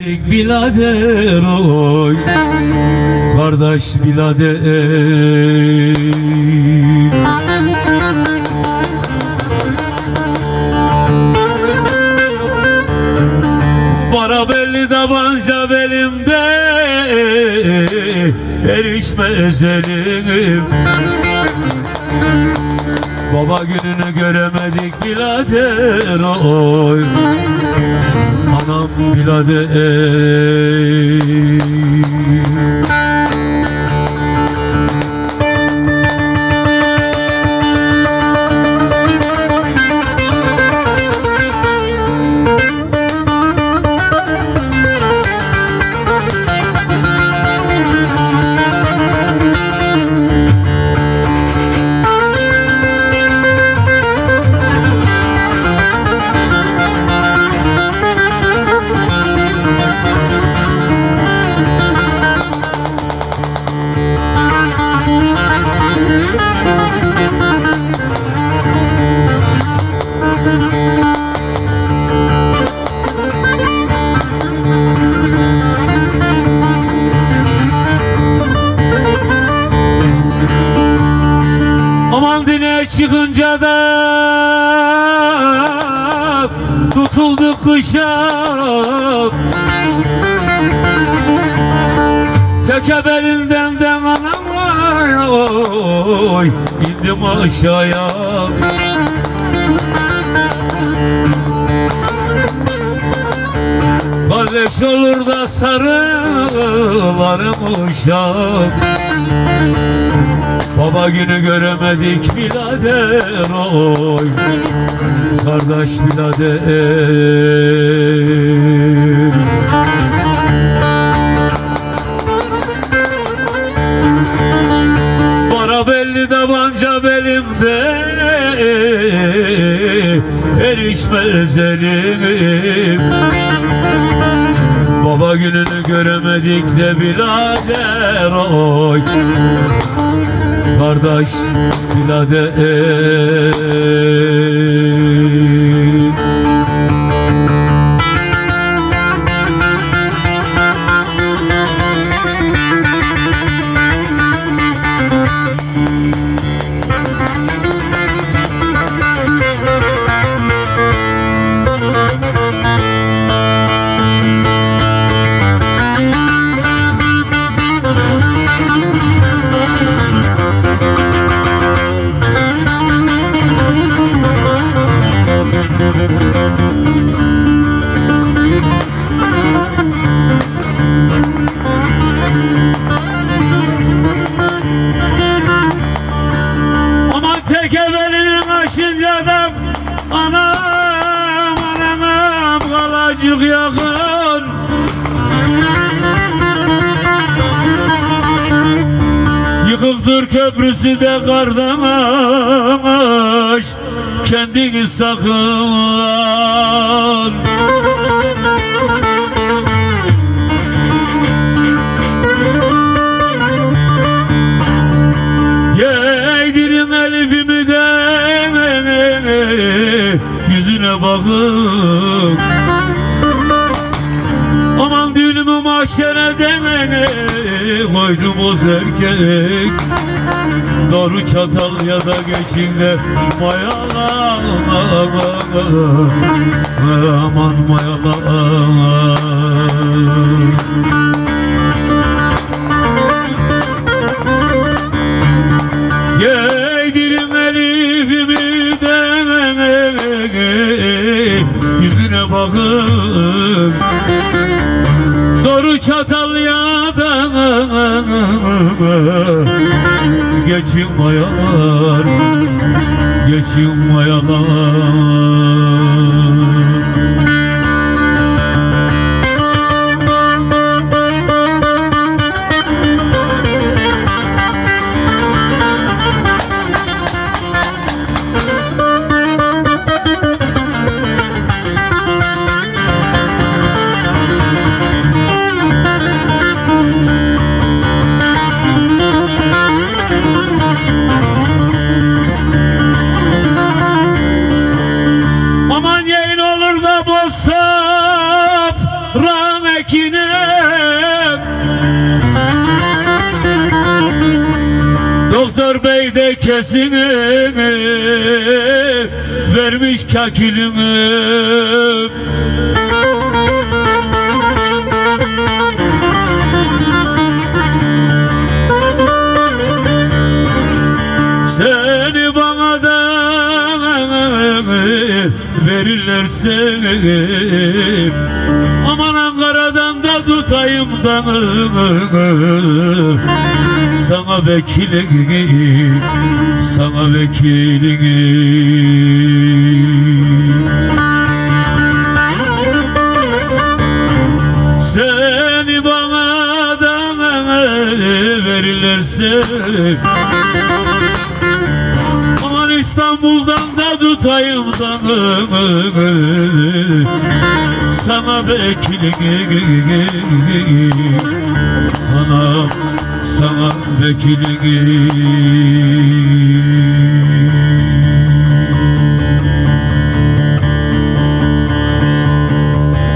Bilader oy Kardeş bilader Bana belli tabanca belimde Erişmez elim Baba gününü göremedik bilader oy Anam bilader Aman dine çıkınca da tutulduk kışa Tekebelinden de anam oy indim aşağıya. Kardeş olur da sarılarım uşak Baba günü göremedik birader oy. Kardeş birader. Bana belli tabanca belimde. Erişmez elim Baba gününü göremedik de birader oy Kardeş birader tekebelinin aşınca da Anam anam kalacık yakın. Yıkıktır köprüsü de kardeş Kendini sakın Aman düğünümü mahşereden koydum o erkek. Doğru çatal ya da geçinde mayala Aman mayala geçin mayalar kesini vermiş kakilini verirlerse Aman Ankara'dan da tutayım da Sana vekilini Sana vekilini. Seni bana da verirlerse Aman İstanbul'dan da tutayım da Sana vekilini Anam sana vekilini